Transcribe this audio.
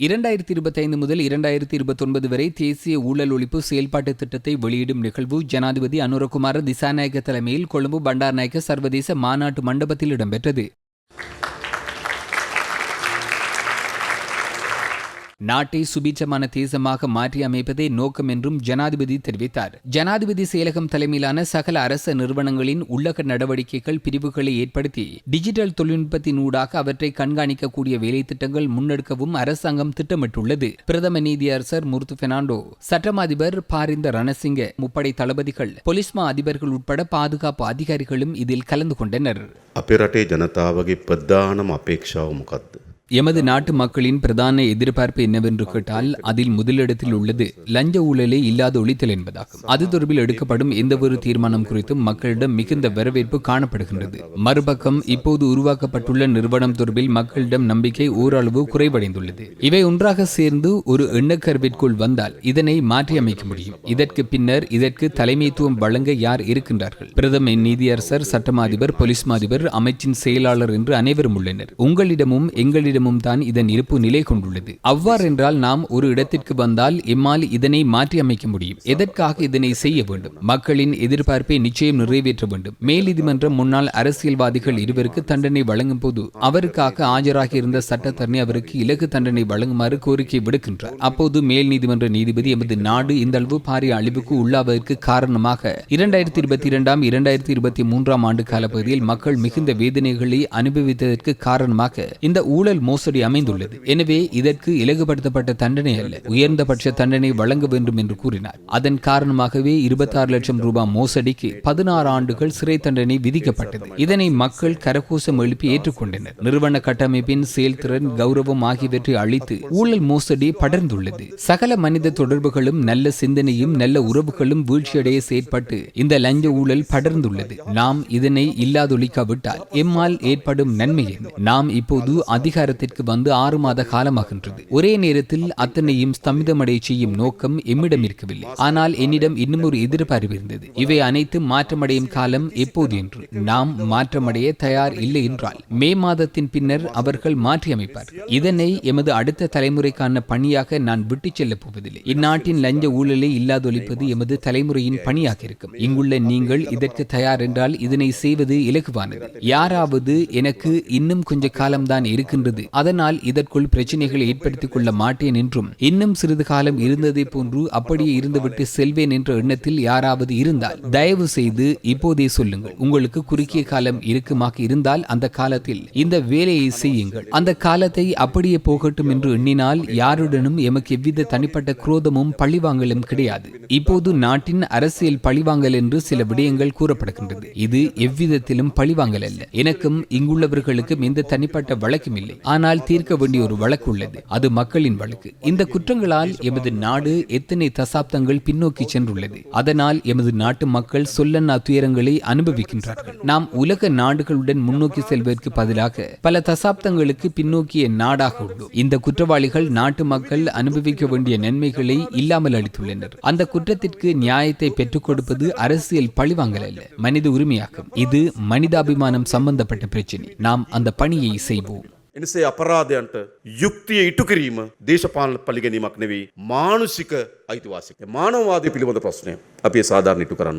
இரண்டாயிரத்தி இருபத்தைந்து முதல் இரண்டாயிரத்தி இருபத்தொன்பது வரை தேசிய ஊழல் ஒழிப்பு செயல்பாட்டு திட்டத்தை வெளியிடும் நிகழ்வு ஜனாதிபதி அனுரகுமார திசாநாயக்க தலைமையில் கொழும்பு பண்டார்நாயக்க சர்வதேச மாநாட்டு மண்டபத்தில் இடம்பெற்றது. நாட்டை சுபீட்சமான தேசமாக மாற்றி அமைப்பதே நோக்கம் என்றும் ஜனாதிபதி தெரிவித்தார் ஜனாதிபதி செயலகம் தலைமையிலான சகல அரச நிறுவனங்களின் உள்ளக நடவடிக்கைகள் பிரிவுகளை ஏற்படுத்தி டிஜிட்டல் தொழில்நுட்பத்தின் ஊடாக அவற்றை கண்காணிக்கக்கூடிய வேலை திட்டங்கள் முன்னெடுக்கவும் அரசாங்கம் திட்டமிட்டுள்ளது பிரதம நீதியரசர் முருத்து பெர்னாண்டோ சட்டமா அதிபர் பாரிந்த ரணசிங்க முப்படை தளபதிகள் பொலிஸ்மா அதிபர்கள் உட்பட பாதுகாப்பு அதிகாரிகளும் இதில் கலந்து கொண்டனர் අපේ රටේ ජනතාවගේ ප්‍රධානම අපේක්ෂාව මොකක්ද. எமது நாட்டு மக்களின் பிரதான எதிர்பார்ப்பு என்னவென்று கேட்டால் அதில் முதலிடத்தில் உள்ளது லஞ்ச ஊழலே இல்லாத ஒழித்தல் என்பதாகும். அது தொடர்பில் எடுக்கப்படும் எந்தவொரு தீர்மானம் குறித்தும் மக்களிடம் மிகுந்த வரவேற்பு காணப்படுகின்றது. மறுபக்கம் இப்போது உருவாக்கப்பட்டுள்ள நிறுவனம் தொடர்பில் மக்களிடம் நம்பிக்கை ஓரளவு குறைவடைந்துள்ளது. இவை ஒன்றாக சேர்ந்து ஒரு எண்ணக்கருவிற்குள் வந்தால் இதனை மாற்றியமைக்க முடியும். இதற்கு பின்னர் இதற்கு தலைமைத்துவம் வழங்க யார் இருக்கின்றார்கள்? பிரதம நீதியரசர் சட்டமாதிபர் போலீஸ் அதிபர் அமைச்சின் செயலாளர் என்று அனைவரும் உள்ளனர். உங்களிடமும் எங்களிடம் இடமும் தான் இதன் இருப்பு நிலை கொண்டுள்ளது. அவ்வாறென்றால் நாம் ஒரு இடத்திற்கு வந்தால் எம்மால் இதனை மாற்றி அமைக்க முடியும். எதற்காக இதனை செய்ய வேண்டும்? மக்களின் எதிர்பார்ப்பை நிச்சயம் நிறைவேற்ற வேண்டும். மேல்நீதிமன்றம் முன்னாள் அரசியல்வாதிகள் இருவருக்கு தண்டனை வழங்கும் போது அவருக்காக ஆஜராகி இருந்த சட்டத்தரணி அவருக்கு இலகு தண்டனை வழங்குமாறு கோரிக்கை விடுக்கின்றார். அப்போது மேல் நீதிமன்ற நீதிபதி எமது நாடு இந்த அளவு பாரிய அழிவுக்கு உள்ளாவதற்கு காரணமாக இரண்டாயிரத்தி இருபத்தி இரண்டாம் இரண்டாயிரத்தி இருபத்தி மூன்றாம் ஆண்டு காலப்பகுதியில் மக்கள் மிகுந்த வேதனைகளை அனுபவித்ததற்கு காரணமாக இந்த ஊழல் மோசடி அமைந்துள்ளது. எனவே இதற்கு இலகுபடுத்தப்பட்ட தண்டனை அல்ல. உயர்ந்தபட்ச தண்டனை வழங்க வேண்டும் என்று கூறினார். அதன் காரணமாகவே இருபத்தாறு லட்சம் ரூபாய் மோசடிக்கு பதினாறு ஆண்டுகள் சிறை தண்டனை விதிக்கப்பட்டது. இதனை மக்கள் கரகோசம் எழுப்பி ஏற்றுக்கொண்டனர். நிறுவன கட்டமைப்பின் செயல்திறன் கௌரவம் ஆகியவற்றை அழித்து ஊழல் மோசடி படர்ந்துள்ளது. சகல மனித தொடர்புகளும் நல்ல சிந்தனையும் நல்ல உறவுகளும் வீழ்ச்சியடைய செயற்பட்டு இந்த லஞ்ச ஊழல் படர்ந்துள்ளது. நாம் இதனை இல்லாதொழிக்காவிட்டால் எம்மால் ஏற்படும் நன்மை நாம் இப்போது அதிகார அதிகாரத்திற்கு வந்து ஆறு மாத காலமாகின்றது. ஒரே நேரத்தில் அத்தனையும் ஸ்தம்பிதமடைய செய்யும் நோக்கம் எம்மிடம் இருக்கவில்லை. ஆனால் என்னிடம் இன்னும் ஒரு எதிர்பார்ப்பு இருந்தது. இவை அனைத்தும் மாற்றமடையும் காலம் எப்போது என்று. நாம் மாற்றமடைய தயார் இல்லை என்றால் மே மாதத்தின் பின்னர் அவர்கள் மாற்றியமைப்பார் இதனை எமது அடுத்த தலைமுறைக்கான பணியாக நான் விட்டுச் செல்லப் போவதில்லை. இந்நாட்டின் லஞ்ச ஊழலை இல்லாதொழிப்பது எமது தலைமுறையின் பணியாக இருக்கும். இங்குள்ள நீங்கள் இதற்கு தயார் என்றால் இதனை செய்வது இலகுவானது. யாராவது எனக்கு இன்னும் கொஞ்ச காலம்தான் இருக்கின்றது அதனால் இதற்குள் பிரச்சனைகளை ஏற்படுத்திக் கொள்ள மாட்டேன் என்றும் இன்னும் சிறிது காலம் இருந்ததை போன்று அப்படியே இருந்துவிட்டு செல்வேன் என்ற எண்ணத்தில் யாராவது இருந்தால் தயவு செய்து இப்போதே சொல்லுங்கள். உங்களுக்கு குறுகிய காலம் இருக்குமாக இருந்தால் அந்த காலத்தில் இந்த வேலையை செய்யுங்கள். அந்த காலத்தை அப்படியே போகட்டும் என்று எண்ணினால் யாருடனும் எமக்கு எவ்வித தனிப்பட்ட குரோதமும் பழிவாங்கலும் கிடையாது. இப்போது நாட்டின் அரசியல் பழிவாங்கல் என்று சில விடயங்கள் கூறப்படுகின்றது. இது எவ்விதத்திலும் பழிவாங்கல் அல்ல. எனக்கும் இங்குள்ளவர்களுக்கும் எந்த தனிப்பட்ட வழக்கும் இல்லை. ஆனால் தீர்க்க வேண்டிய ஒரு வழக்கு உள்ளது. அது மக்களின் வழக்கு. இந்த குற்றங்களால் எமது நாடு எத்தனை தசாப்தங்கள் பின்னோக்கி சென்றுள்ளது. அதனால் எமது நாட்டு மக்கள் சொல்லன்னா துயரங்களை அனுபவிக்கின்றார்கள். நாம் உலக நாடுகளுடன் முன்னோக்கி செல்வதற்கு பதிலாக பல தசாப்தங்களுக்கு பின்னோக்கிய நாடாக உள்ளோம் இந்த குற்றவாளிகள் நாட்டு மக்கள் அனுபவிக்க வேண்டிய நன்மைகளை இல்லாமல் அளித்துள்ளனர். அந்த குற்றத்திற்கு நியாயத்தை பெற்றுக் கொடுப்பது அரசியல் பழிவாங்கல் அல்ல. மனித உரிமையாகும் இது மனிதாபிமானம் சம்பந்தப்பட்ட பிரச்சினை. நாம் அந்த பணியை செய்வோம். එනිසේ අපරාධයන්ට යුක්තිය ඉටු කිරීම දේශපාලන පලිගැනීමක් නෙවෙයි මානුෂික අයිතිවාසික මානවවාදය පිළිබඳ ප්‍රශ්නය අපි ඒ සාධාරණ ඉටු කරන්න ඕන.